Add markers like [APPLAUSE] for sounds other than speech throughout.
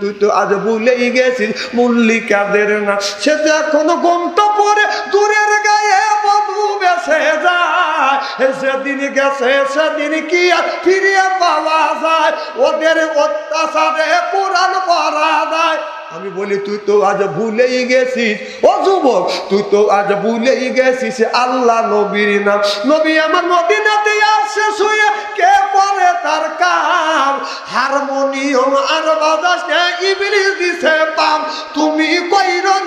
তুই তো আজ ভুলেই গেছিস, মল্লিকাদের না। সে তো এখনও গন্তব্যরে দূরের গায়ে বধু বেসে যায়। সেদিন গেছে, সেদিন কি আর ফিরিয়ে পাওয়া যায়? ওদের অত্যাচারে কোরআন পড়া যায়। আমি বলি, তুই তো আজ ভুলেই গেছিস। ও যুবক, তুই তো আজ ভুলেই গেছিস। আল্লাহ নবীর নাম। নবী আমার মদিনাতে আসে শুয়ে কে করে তার কাম হারমোনিয়াম আর বাজাস ইবলিস দিছে পাম। তুমি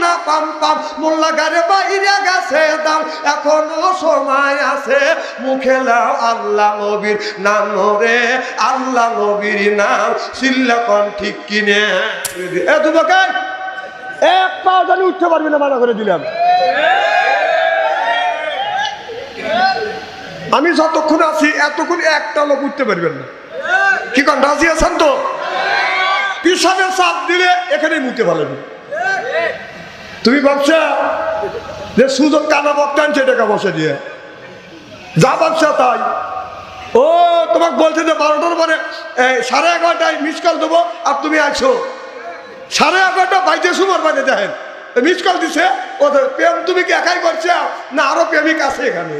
না পাম পাম মোল্লা গারে বাইরে গেছে দাম। এখনও সময় আছে, মুখে লাও আল্লাহ নবীর নাম রে আল্লাহ নবীর নাম ঠিক কিনে। এ এক জানি উঠতে পারবি না, মানা করে দিলাম। আমি যতক্ষণ আছি, এতক্ষণ একটা লোক উঠতে পারবেন না। কি কন, রাজি আছেন তো? পিছনে চাপ দিলে এখানেই মুতে ভালো তুমি ভাবছ যে সুযোগ কানা বক্তানছে টাকা বসে দিয়ে। যা ভাবছ তাই। ও, তোমাকে বলছে যে বারোটার পরে সাড়ে এগারোটায় মিস কল দেবো আর তুমি আছো। সাড়ে এগারোটা বাইতে সুমার বাজে দেখেন। মিস কল দিছে ও প্রেম তুমি কি একাই করছ? না, আরও প্রেমিক আছে এখানে।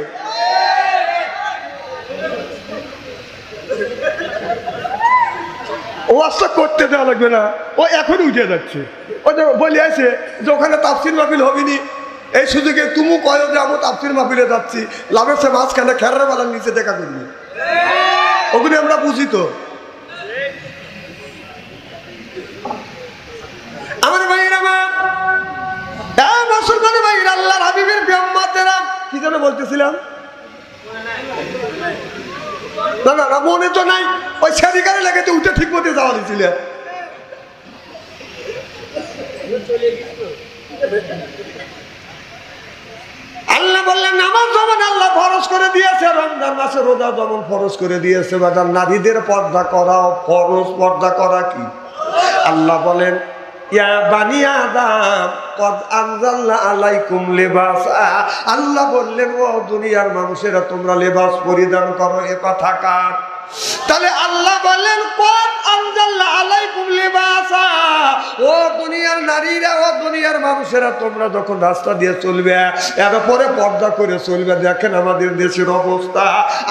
ওয়াজটা করতে দেওয়া লাগবে না। ও এখন উঠে যাচ্ছে। ও যে বলে আছে যে ওখানে তাফসির মাহফিল হবিনি। এই সুযোগে তুমি কয় যে আমি তাফসির মাহফিলে যাচ্ছি। লাভের সে মাঝখানে খেরার বেলার নিচে দেখা করবি। ওগুলি আমরা বুঝি তো। আমার ভাইয়ের আমার মুসলমান ভাইয়ের, আল্লাহর হাবিবের ব্রহ্মাতেরা কি যেন বলতেছিলাম? না না, মনে তো নাই। ওই সেদিকারে লেগে তো উঠে ঠিক মতো যাওয়া দিছিলে। আল্লাহ বললেন, নামাজ যেমন আল্লাহ ফরজ করে দিয়েছে, রমজান মাসে রোজা যেমন ফরজ করে দিয়েছে, বাজার নারীদের পর্দা করা, ফরজ পর্দা করা কি? আল্লাহ বলেন আল্লাহ বললেন, ও দুনিয়ার মানুষেরা, তোমরা লেবাস পরিধান করো, এ কথা কার? তাহলে আল্লাহ বললেন কদ আনজালনা আলাইকুম লিবাসা? ও দুনিয়ার নারীরা, ও দুনিয়ার মানুষেরা, তোমরা যখন রাস্তা দিয়ে চলবে, এর পরে পর্দা করে চলবে, দেখেন আমাদের দেশের অবস্থা।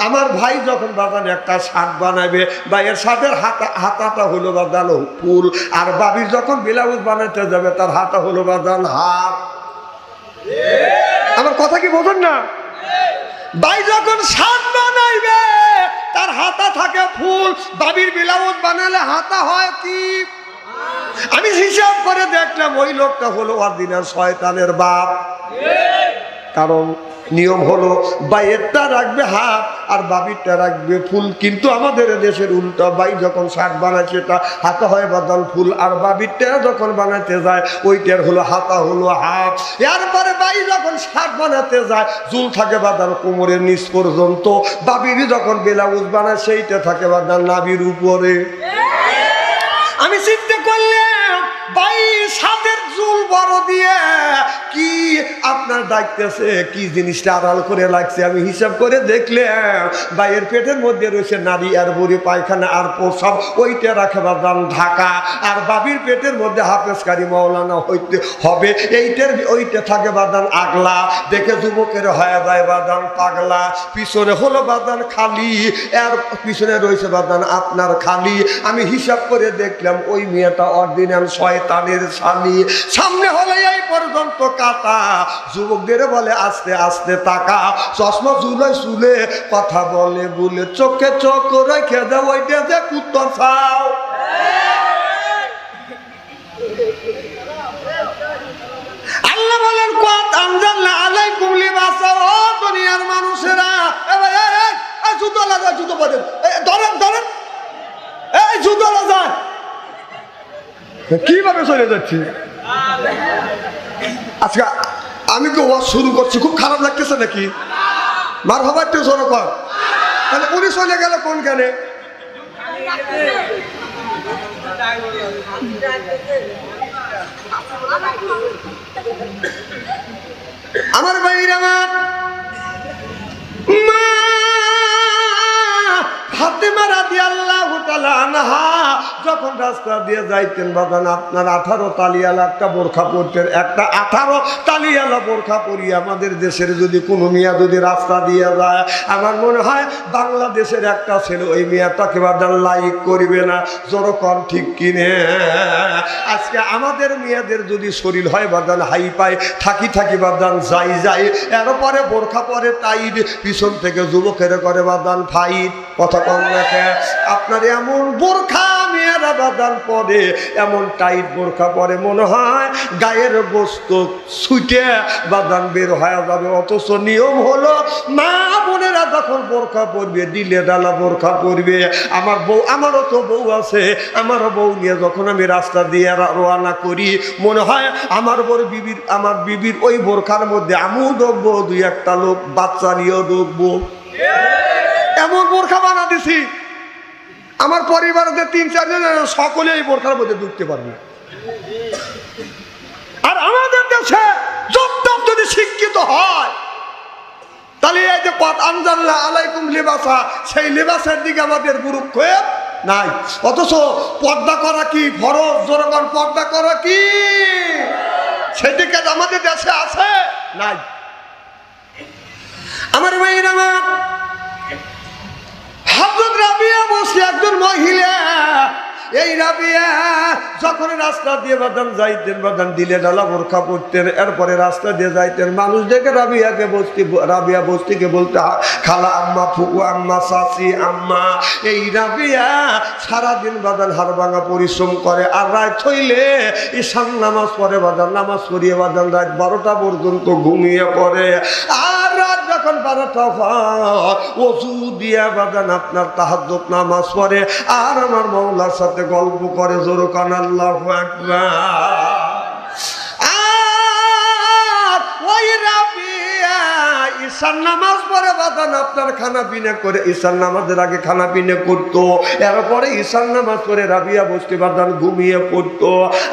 আমার ভাই যখন বাগানে একটা শাক বানাবে বা এর শাকের হাতা, হাতাটা হলো বাদান ফুল, আর বাবি যখন ব্লাউজ বানাতে যাবে, তার হাতা হলো বাদান হাত। আমার কথা কি বোঝেন না? ভাই যখন শাক বানাইবে তার হাতা থাকে ফুল, বাবির বিলাবত বানালে হাতা হয় কি? আমি হিসাব করে দেখলাম ওই লোকটা হলো আর দিনের শয়তানের বাপ। কারণ নিয়ম হলো বাইয়েরটা রাখবে হাত আর বাবিরটা রাখবে ফুল। কিন্তু আমাদের দেশের উল্টা বাই যখন শাক বানায়, সেটা হাতা হয় বাদাল ফুল, আর বাবিরটা যখন বানাতে যায়, ওইটার হলো হাতা হলো হাত। এরপরে বাই যখন শাক বানাতে যায় চুল থাকে বাদাল কোমরের নিচ পর্যন্ত। বাবির যখন ব্লাউজ বানায়, সেইটা থাকে বাদাল নাবির উপরে। আমি চিন্তা করলে বাই চুল বড় দিয়ে কি আপনার ডাকতেছে? কি জিনিসটা আড়াল করে লাগছে? আমি হিসাব করে দেখলাম, ভাইয়ের পেটের মধ্যে রয়েছে নারী আর বুড়ি, পায়খানা আর প্রসব, ওইটা রাখে বাদাম ঢাকা। আর বাবির পেটের মধ্যে হাফেজকারী মৌলানা হইতে হবে। এইটার ওইটা থাকে বাদান আগলা। দেখে যুবকের হয়ে যায় বাদান পাগলা। পিছনে হলো বাদান খালি, এর পিছনে রয়েছে বাদান আপনার খালি। আমি হিসাব করে দেখলাম, ওই মেয়েটা অরিজিনাল শয়তানের স্বামী। সামনে হলে এই পর্যন্ত কাটা। যুবকদের বলে, আস্তে আস্তে তাকা। চশমা চুলে চুলে কথা বলে বলে চোখে চোখ রেখে দেয় ওইটা যে কুত্তর বলেন, কত জুতো জুতো এই জুতো কীভাবে চলে যাচ্ছি? আজকে আমি তো ওয়াজ শুরু করছি? খুব খারাপ লাগতেছে নাকি? মার হবার তো কর। তাহলে উনি চলে গেল কোন কেনে? আমার ভাইর আমার মা ফাতেমা রাদিয়াল্লাহু তালা আনহা যখন রাস্তা দিয়ে যাইতেন বাগান আপনার আঠারো তালিয়ালা, একটা বোরখা পরতেন, একটা আঠারো তালিয়ালা বোরখা পরি আমাদের দেশের যদি কোনো মিয়া যদি রাস্তা দিয়ে যায়, আমার মনে হয় বাংলাদেশের একটা ছেলে ওই মেয়েটাকে বাদান লাইক করবে না যেরকম ঠিক কিনে। আজকে আমাদের মেয়েদের যদি শরীর হয় বাদান হাই পায়, থাকি থাকি বাদান যাই যাই, এরপরে বোরখা পরে টাইট, পিছন থেকে যুবকের করে বাদান ফাইট, কথা কম রাখে। আপনার এমন বোরখা মেয়েরা বাদান পরে, এমন টাইট বোরখা পরে মনে হয় গায়ের বস্তু ছুটে বাদান বের হয়ে যাবে। অথচ নিয়ম হলো, মা বোনেরা যখন বোরখা পরবে, দিলে ডালা বোরখা পরবে। আমার বউ, আমারও তো বউ আছে, আমারও বউ নিয়ে যখন আমি রাস্তা দিয়ে রা- রওনা করি, মনে হয় আমার বড় বিবির, আমার বিবির ওই বোরখার মধ্যে আমিও দেখব দুই একটা লোক বাচ্চা নিয়েও দেখব এমন বোরখা বানা দিছি আমার পরিবারের তিন চারজন সকলে এই বোরখার মধ্যে ঢুকতে পারবে। আর আমাদের দেশে যোগদান যদি শিক্ষিত হয়, তাহলে এই যে পথ আনজাল্লাহ আলাইকুম লেবাসা, সেই লেবাসের দিকে আমাদের গুরুত্ব নাই। অথচ পর্দা করা কি ফরজ? জোরগান পর্দা করা কি? সেদিকে আমাদের দেশে আছে? নাই। আমার মেয়ের আমার বাদান এরপরে রাস্তা দিয়ে যাইতেন, মানুষ দেখে বস্তি রাবিয়া বলতে খালা আম্মা, ফুকু আম্মা, সাসি আম্মা। এই রাবিয়া সারাদিন বাদান হাড় ভাঙা পরিশ্রম করে, আর রাত হইলে ঈশান নামাজ পড়ে বাদান নামাজ পড়িয়ে বাদান রাত বারোটা পর্যন্ত ঘুমিয়ে পড়ে। আর যখন বারোটা ওষু দিয়া বাজান আপনার তাহাজ্জত নামাজ পড়ে। আর আমার মৌলার সাথে গল্প করে জোরকান আল্লাহ আর ওই রাবিয়া ঈশান পড়ে আপনার খানা পিনা করে ঈশান নামাজের আগে খানা পিনা করতো। এরপরে ঈশান নামাজ পড়ে রাবিয়া বসতে বাদান ঘুমিয়ে পড়তো।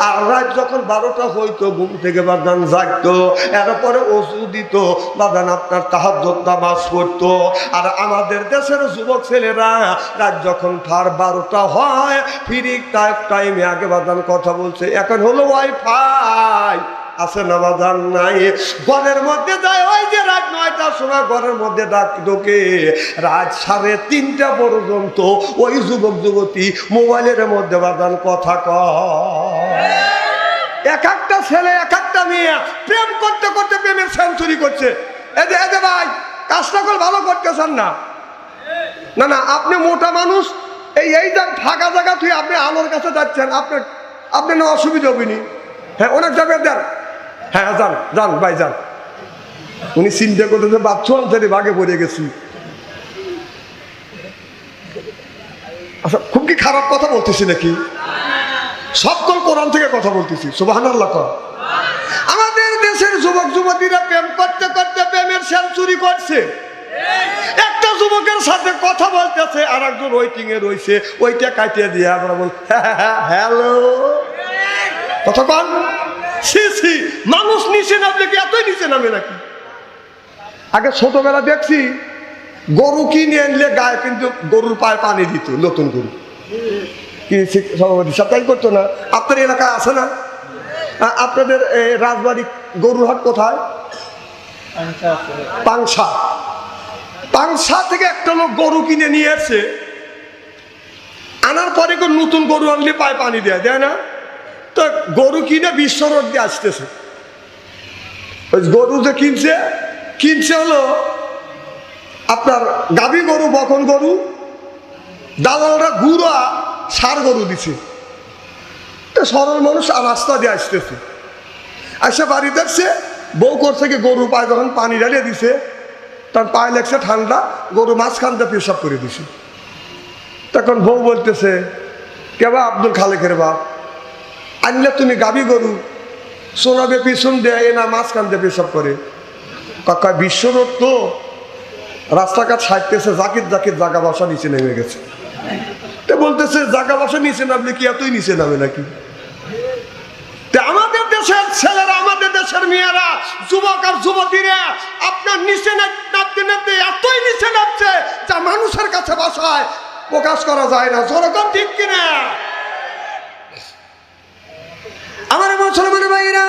আর রাত যখন বারোটা হইতো, ঘুম থেকে বাদান জাগতো। এরপরে ওষুধ দিত বাদান আপনার তাহাজ্জত নামাজ পড়তো। আর আমাদের দেশের যুবক ছেলেরা রাত যখন ফার বারোটা হয় ফিরি টাইমে আগে বাদান কথা বলছে। এখন হলো ওয়াইফাই আছে না নাই। ঘরের মধ্যে যায়, ওই যে রাত নয়টার সময় ঘরের মধ্যে ডাক ঢোকে। রাত সাড়ে তিনটা পর্যন্ত ওই যুবক, যুবতী মোবাইলের মধ্যে বাজান কথা কয়। এক একটা ছেলে, এক একটা মেয়ে প্রেম করতে করতে প্রেমের সেঞ্চুরি করছে। এদে এদে ভাই কাজটা করে ভালো করতেছেন না। না না, আপনি মোটা মানুষ, এই এই যান ফাঁকা জায়গা তুই আপনি আলোর কাছে যাচ্ছেন, আপনার আপনি না অসুবিধা হবেনি হ্যাঁ অনেক জায়গায় দেন। হ্যাঁ যান যান, ভাই, যান। উনি চিন্তা করতেছে বাচ্চু আনসারি বাগে পড়ে গেছি। আচ্ছা খুব কি খারাপ কথা বলতেছি নাকি? সকল কোরআন থেকে কথা বলতেছি সুবাহান আল্লাহ আমাদের দেশের যুবক, যুবতীরা প্রেম করতে করতে প্রেমের সেঞ্চুরি করছে। একটা যুবকের সাথে কথা বলতেছে আর একজন ওয়েটিং এ রয়েছে ওইটা কাটিয়ে দিয়ে আমরা বল [LAUGHS] হ্যালো। কথা কন। সি মানুষ নিচে নামলে কি এতই নিচে নামে নাকি? আগে ছোটবেলা দেখছি, গরু কিনে আনলে গায়ে কিন্তু গরুর পায়ে পানি দিত, নতুন গরু। কি সভাপতি করতো না? আপনার এলাকায় আছে না? আপনাদের রাজবাড়ি গরুরহাট কোথায়? পাংশা। পাংশা থেকে একটা লোক গরু কিনে নিয়ে আসছে আনার পরে নতুন গরু আনলে পায়ে পানি দেয় দেয় না? তো গরু কিনে বিশ্ব রোড দিয়ে আসতেছে। গরু যে কিনছে কিনছে হলো আপনার গাভী গরু, বকন গরু, দালালরা গুড়া সার গরু দিছে। তো সরল মানুষ আর রাস্তা দিয়ে আসতেছে। আসে বাড়ি দেখছে, বউ করছে কি গরু পায়ে, যখন পানি ঢালিয়ে দিছে তার পায়ে লাগছে ঠান্ডা, গরু মাঝখানটা পেশাব করে দিছে। তখন বউ বলতেছে কেবা আব্দুল খালেকের বাপ। আনলে তুমি গাবি গরু। সোনাবে পিছন দেয় না মাঝখান দিয়ে পেশাব করে। কাকা বিশ্বরোড তো রাস্তাঘাট ছাড়তেছে জাকির জাকির জাগা বাসা নিচে নেমে গেছে। তো বলতেছে, জাগা বাসা নিচে নামলে কি এতই নিচে নামে নাকি? আমাদের দেশের ছেলেরা, আমাদের দেশের মেয়েরা, যুবক আর যুবতীরা, আপনার নিচে নামতে নামতে এতই নিচে নামছে যা মানুষের কাছে বাসায় প্রকাশ করা যায় না। যেরকম ঠিক কিনা? আমার মুসলমান ভাইরা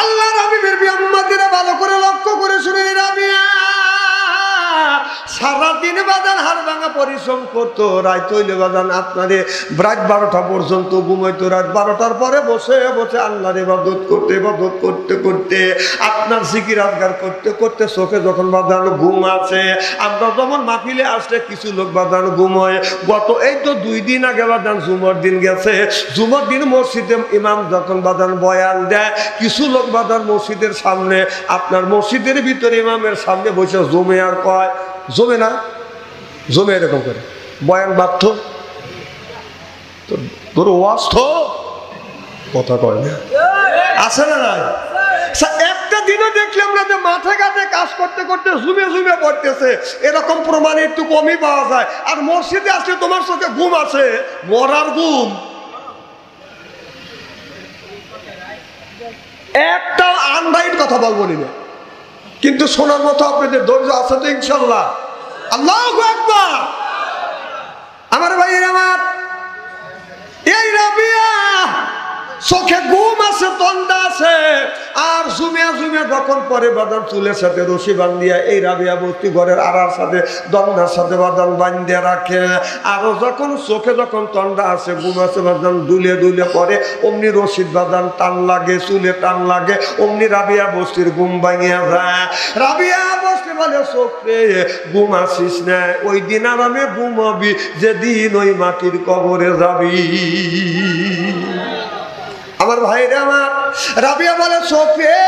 আল্লাহ রাবিবের বিয়াম্মাদিরা ভালো করে লক্ষ্য করে শুনে রাবিয়া সারাদিন বাদান হার ভাঙা পরিশ্রম করতো রায় তৈলে বাদান আপনারে, রাত বারোটা পর্যন্ত ঘুমাইতো, রাত বারোটার পরে বসে বসে আল্লাহর ইবাদত করতে ইবাদত করতে করতে, আপনার সিকির আজগার করতে করতে চোখে যখন বাদান ঘুম আছে আমরা যখন মাফিলে আসলে কিছু লোক বাদান ঘুমোয় গত এই তো দুই দিন আগে বাদান জুমর দিন গেছে, জুমর দিন মসজিদে ইমাম যখন বাদান বয়ান দেয়, কিছু লোক বাদান মসজিদের সামনে, আপনার মসজিদের ভিতরে ইমামের সামনে বসে জমে আর কয় জমে না, জমে এরকম করে। বয়ান বাধ্য। তো তো কথা কয় না। আছে না নাই? একটা দিনও দেখলাম না যে মাথা ঘাটে কাজ করতে করতে ঝুমে জুমে পড়তেছে। এরকম প্রমাণ একটু কমই পাওয়া যায়। আর মসজিদে আসলে তোমার সাথে ঘুম আছে, মরার ঘুম। একটা আনরাইট কথা বলব না কিন্তু শোনার মতো আপনাদের ধৈর্য আছে তো ইনশাল্লাহ। আল্লাহ আমার ভাইয়ের আমার। এই রাবিয়া চোখে আর জুমিয়া জুমিয়া যখন পরে বাদান চুলের সাথে রশি বান্ধিয়া এই রাবিয়া বস্তি ঘরের আড়ার সাথে দন্দার সাথে বাদান বান্ধিয়া রাখে। আরও যখন চোখে যখন তন্ডা আছে ঘুম আছে বাদান দুলে দুলে পরে অমনি রশিদ বাদান টান লাগে, চুলে টান লাগে, অমনি রাবিয়া বস্তির ঘুম ভাঙিয়া যায়। রাবিয়া বস্তি বলে চোখে ঘুম আসিস না, ওই দিন আরামে ঘুমাবি, যেদিন ওই মাটির কবরে যাবি। আমার ভাইরা আমার রাবিয়া বলে চোখে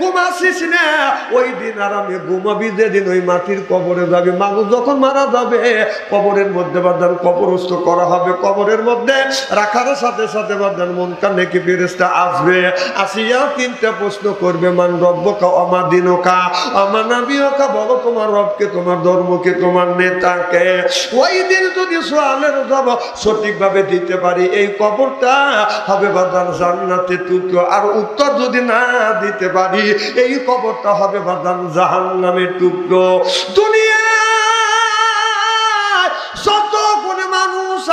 ঘুমাসিস না। ওই দিন আরামে ঘুমাবি, যেদিন ওই মাটির কবরে যাবে। মানুষ যখন মারা যাবে, কবরের মধ্যে বাদান কবরস্থ করা হবে। কবরের মধ্যে রাখার সাথে সাথে বাদান মন কানে কি ফেরেস্তা আসবে। আসিয়া তিনটা প্রশ্ন করবে, মান রব্বকা অমাদিনকা অমানাবিয়কা বলো তোমার রবকে, তোমার ধর্মকে, তোমার নেতাকে। ওই দিন যদি সোয়ালের জবাব সঠিকভাবে দিতে পারি, এই কবরটা হবে বাদান জান্নাতে। টুকরো আর উত্তর যদি না দিতে পারি এই কবরটা হবে বাদান জাহান নামের টুকরো। দুনিয়া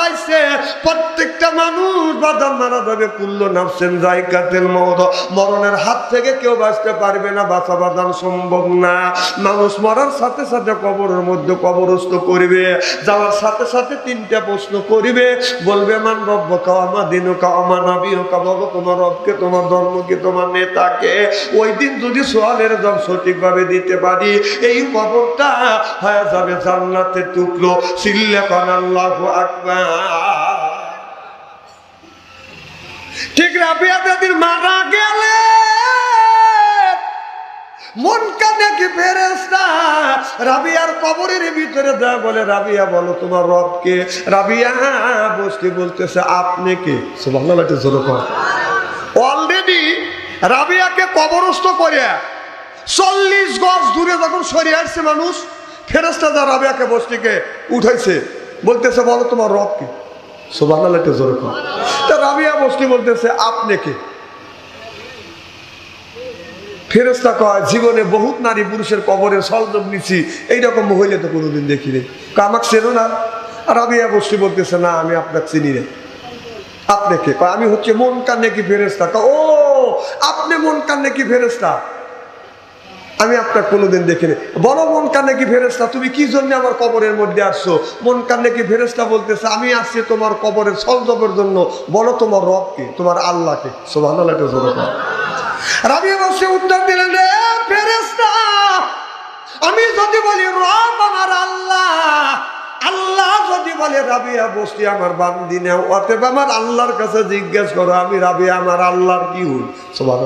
আইছে প্রত্যেকটা মানুষ বাদাম মারা যাবে কুল্ল নাফসেন জায়গাতের মত মরণের হাত থেকে কেউ বাঁচতে পারবে না, বাঁচা বাদাম সম্ভব না। মানুষ মরার সাথে সাথে কবরের মধ্যে কবরস্থ করবে, যাওয়ার সাথে সাথে তিনটা প্রশ্ন করিবে, বলবে, মান রব্ব কামা দিন কামা নাবি কামাবো তোমার রবকে, তোমার ধর্মকে, তোমার নেতাকে? ওই দিন যদি সোয়ালের জব সঠিকভাবে দিতে পারি, এই কবরটা হয়ে যাবে জান্নাতের টুকরো। সিল্লে কান আল্লাহ আকবার। ঠিক রাবিয়া দাদির মারা গেলে মন কানে কি ফেরেস্তা রাবিয়ার কবরের ভিতরে দেয় বলে, রাবিয়া, বলো তোমার রবকে রাবিয়া বসতে বলতেছে, আপনি কে? সুবহানাল্লাহ, একটু জোরে অলরেডি রাবিয়াকে কবরস্থ করে চল্লিশ গজ দূরে যখন সরিয়ে আসছে মানুষ ফেরেস্তা যা রাবিয়াকে বস্তিকে উঠাইছে বলতেছে, বলো তোমার রব কি? সুবহানাল্লাহ, একটু জোরে কর তা রাবিয়া বস্তি বলতেছে, আপনি কে? ফেরস্তা কয়, জীবনে বহুত নারী পুরুষের কবরের সলজব নিছি, এইরকম মহিলা তো কোনোদিন দেখি নেই। আমাকে চেনো না? আর আমি বসে বলতেছে, না, আমি আপনাকে চিনি না আপনাকে আমি হচ্ছে মন কান্নে কি ফেরেস্তা ও, আপনি মন কান্নে কি ফেরেস্তা আমি আপনার কোনোদিন দেখিনি। বলো, মন কান্নে কি ফেরেস্তা তুমি কি জন্য আমার কবরের মধ্যে আসছো? মন কান্নে কি ফেরেস্তা বলতেছে, আমি আসছি তোমার কবরের সলজবের জন্য। বলো, তোমার রবকে তোমার আল্লাহকে সোভান উত্তর দিলেন রে ফেরেস্তা আমি যদি বলি রব আমার আল্লাহ আল্লাহ যদি বলে রাবিয়া বসতি আমার বান্দি নেও, অতএব আমার আল্লাহর কাছে জিজ্ঞেস করো, আমি রাবিয়া আমার আল্লাহর কি হই? সবার